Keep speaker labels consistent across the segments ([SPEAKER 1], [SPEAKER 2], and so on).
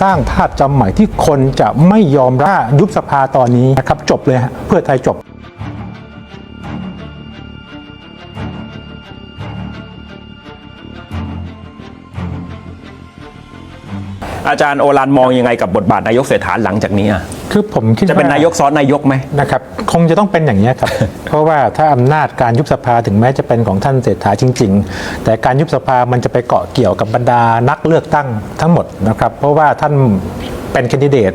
[SPEAKER 1] สร้างภาพจำใหม่ที่คนจะไม่ยอมรับยุบสภาตอนนี้นะครับจบเลยฮะเพื่อไทยจบ
[SPEAKER 2] อาจารย์โอรันมองยังไงกับบทบาทนายกเศรษฐาหลังจากนี้อะ
[SPEAKER 1] คือผมคิด
[SPEAKER 2] จะเป็น
[SPEAKER 1] ว่
[SPEAKER 2] นายกซ้อนนายกไหม
[SPEAKER 1] นะครับ คงจะต้องเป็นอย่างนี้ยครับ เพราะว่าถ้าอำนาจการยุบสภาถึงแม้จะเป็นของท่านเศรษฐาจริง ๆ แต่การยุบสภามันจะไปเกาะเกี่ยวกับบรรดานักเลือกตั้งทั้งหมดนะครับ เพราะว่าท่านเป็นแคนดิเดต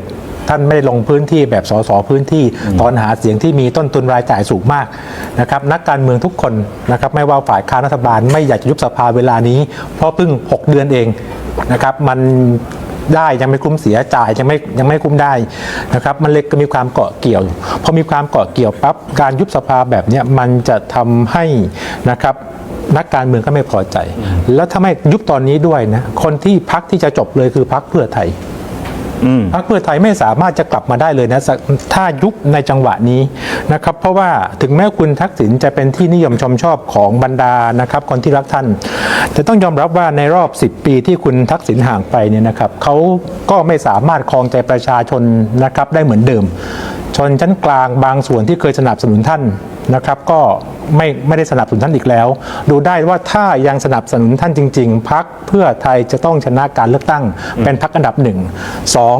[SPEAKER 1] ท่านไม่ได้ลงพื้นที่แบบสสพื้นที่ตอนหาเสียงที่มีต้นทุนรายจ่ายสูงมากนะครับนักการเมืองทุกคนนะครับไม่ว่าฝ่ายค้านรัฐบาลไม่อยากจะยุบสภาเวลานี้ เพราะเพิ่ง 6 เดือนเองนะครับมัน ได้ยังไม่คุ้มเสียจ่ายยังไม่ยังไม่คุ้มได้นะครับมันเลยก็มีความเกาะเกี่ยวพอมีความเกาะเกี่ยวปั๊บการยุบสภาแบบเนี้ยมันจะทำให้นะครับนักการเมืองก็ไม่พอใจ แล้วถ้าไม่ยุบตอนนี้ด้วยนะคนที่พักที่จะจบเลยคือพักเพื่อไทยพักเพื่อไทยไม่สามารถจะกลับมาได้เลยนะสักถ้ายุบในจังหวะนี้นะครับ เพราะว่าถึงแม้คุณทักษิณจะเป็นที่นิยมชมชอบของบรรดานะครับ คนที่รักท่าน แต่ต้องยอมรับว่าในรอบ 10 ปีที่คุณทักษิณห่างไปเนี่ยนะครับเขาก็ไม่สามารถครองใจประชาชนนะครับได้เหมือนเดิม ชนชั้นกลางบางส่วนที่เคยสนับสนุนท่านนะครับก็ไม่ไม่ได้สนับสนุนท่านอีกแล้ว ดูได้ว่าถ้ายังสนับสนุนท่านจริง ๆพักเพื่อไทยจะต้องชนะการเลือกตั้ง เป็นพักอันดับหนึ่งสอง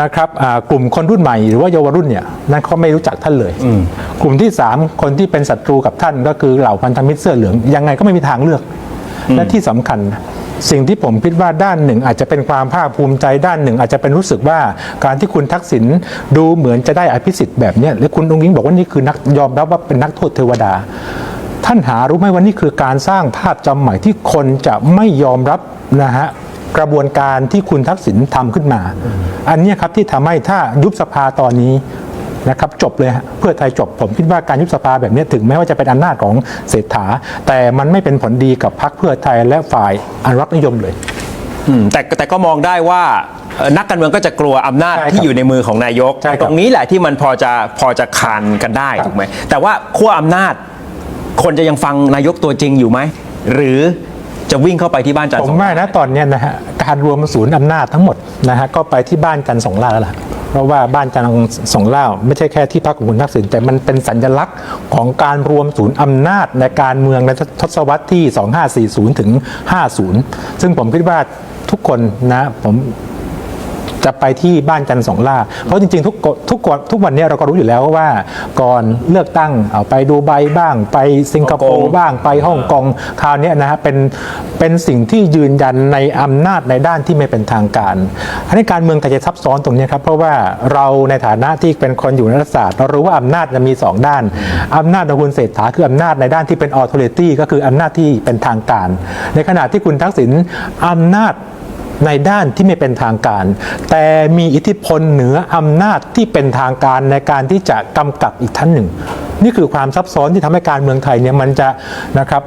[SPEAKER 1] นะครับอ่ากลุ่มคนรุ่นใหม่หรือว่าเยาวรุ่นเนี่ยนั่นเขาไม่รู้จักท่านเลย กลุ่มที่สามคนที่เป็นศัตรูกับท่านก็คือเหล่าพันธมิตรเสื้อเหลืองยังไงก็ไม่มีทางเลือก และที่สำคัญสิ่งที่ผมคิดว่าด้านหนึ่ง อาจจะเป็นความภาคภูมิใจด้านหนึ่ง อาจจะเป็นรู้สึกว่าการที่คุณทักษิณดูเหมือนจะได้อภิสิทธิ์แบบนี้ยและคุณองค์ยิงบอกว่านี่คือนักยอมรับว่าเป็นนักโทษเทวดา ท่านหารู้ไหมว่านี่คือการสร้างภาพจำใหม่ที่คนจะไม่ยอมรับนะฮะกระบวนการที่คุณทักษิณทำขึ้นมา อันนี้ครับที่ทำให้ถ้ายุบสภาตอนนี้ นะครับจบเลยฮะเพื่อไทยจบผมคิดว่าการยุบสภาแบบนี้ถึงแม้ว่าจะเป็นอำนาจของเศรษฐา แต่มันไม่เป็นผลดีกับพรรคเพื่อไทยและฝ่ายอนุรักษ์นิยมเลย
[SPEAKER 2] อืมแต่แต่ก็มองได้ว่าเอ่อนักการเมืองก็จะกลัวอำนาจ
[SPEAKER 1] ใช่ครับ
[SPEAKER 2] ที่อยู่ในมือของนายก
[SPEAKER 1] ใช่ครับ
[SPEAKER 2] ตรงนี้แหละที่มันพอจะพอจะคานกันได้ถูกไหมแต่ว่าขั้วอำนาจ คนจะยังฟังนายกตัวจริงอยู่ไหม หรือจะวิ่งเข้าไปที่บ้านจันท
[SPEAKER 1] ผ
[SPEAKER 2] ร์ส
[SPEAKER 1] ม
[SPEAKER 2] อง
[SPEAKER 1] ว่านะตอนเนี้ยนะฮะการรวมศูนย์อำนาจทั้งหมดนะฮะก็ไปที่บ้านจันทร์สองล่าแล้วล่ะ เพราะว่าบ้านจันทร์ส่งล่าไม่ใช่แค่ที่พักของคุณทักษิณแต่มันเป็นสัญลักษณ์ของการรวมศูนย์อำนาจในการเมืองในทศวรรษที่ 2540 ถึง 50 ซึ่งผมคิดว่าทุกคนนะผม จะไปที่บ้านจันทร์สองล่า เพราะจริงๆ ทุกกทุกกทุกวันเนี้เราก็รู้อยู่แล้วว่าก่อนเลือกตั้งเอาไปดูไบบ้าง ไปสิงคโปร์บ้างไปฮ่องกงคราวเนี้ยนะฮะเป็นเป็นสิ่งที่ยืนยันในอำนาจในด้านที่ไม่เป็นทางการอันนี้การเมืองแต่จะซับซ้อนตรงเนี้ยครับเพราะว่าเราในฐานะที่เป็นคนอยู่ในรัฐศาสตร์เรารู้ว่าอำนาจจะมีสองด้านอำนาจของคุณเศรษฐาคืออำนาจในด้านที่เป็นออโตเรตี้ก็คืออำนาจที่เป็นทางการ ในขณะที่คุณทักษิณอำนาจ ในด้านที่ไม่เป็นทางการ แต่มีอิทธิพลเหนืออำนาจที่เป็นทางการในการที่จะกำกับอีกท่านหนึ่ง นี่คือความซับซ้อนที่ทำให้การเมืองไทยเนี่ยมันจะนะครับ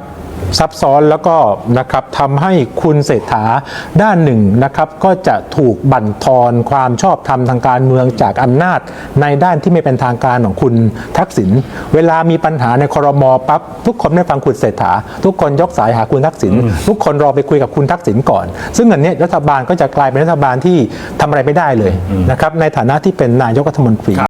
[SPEAKER 1] ซับซ้อนแล้วก็นะครับทำให้คุณเศรษฐาด้านหนึ่งนะครับก็จะถูกบั่นทอนความชอบธรรมทางการเมืองจากอำนาจในด้านที่ไม่เป็นทางการของคุณทักษิณเวลามีปัญหาในครมปั๊บทุกคนไม่ฟังคุณเศรษฐา ทุกคนยกสายหาคุณทักษิณทุกคนรอไปคุยกับคุณทักษิณก่อน ซึ่งอันเนี้ยรัฐบาลก็จะกลายเป็นรัฐบาลที่ทำอะไรไม่ได้เลยนะครับในฐานะที่เป็นนายกรัฐมนตรี